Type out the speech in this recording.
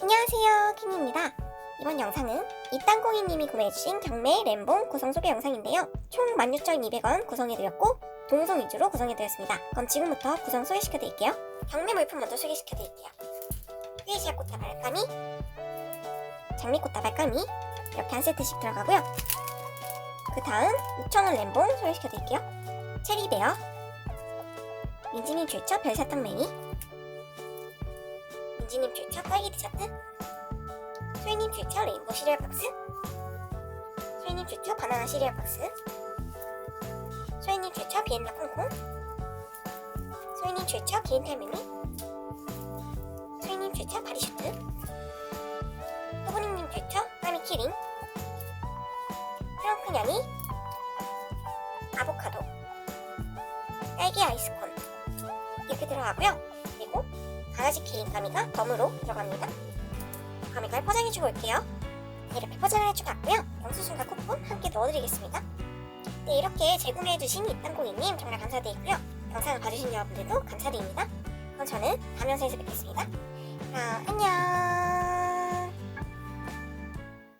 안녕하세요 킨입니다. 이번 영상은 이땅콩이님이 구매해주신 경매 램봉 구성 소개 영상인데요. 총 16,200원 구성해드렸고 동성 위주로 구성해드렸습니다. 그럼 지금부터 구성 소개시켜드릴게요. 경매 물품 먼저 소개시켜드릴게요. 휘에시아 꽃다 발감이 장미 꽃다 발감이 이렇게 한 세트씩 들어가고요. 그 다음 6,000원 램봉 소개시켜드릴게요. 체리베어 민지님 출처 별사탕맹이 민지님 출처 딸기 디저트 소희님 출처 레인보우 시리얼 박스? 소희님 출처 바나나 시리얼 박스? 소희님 출처 비엔나 콩콩? 소희님 출처 기인 탈매미 소희님 출처 바리슈트? 또보님님 출처 까미 키링? 프랑크냥이? 아보카도? 딸기 아이스콘? 이렇게 들어가고요. 그리고 강아지 키링 가미가 덤으로 들어갑니다. 가미가를 포장해주고 올게요. 네, 이렇게 포장을 해주고 왔고요. 영수증과 쿠폰 함께 넣어드리겠습니다. 네, 이렇게 재구매해주신 이땅콩이님 정말 감사드리고요. 영상을 봐주신 여러분들도 감사드립니다. 그럼 저는 다음 영상에서 뵙겠습니다. 그럼 안녕!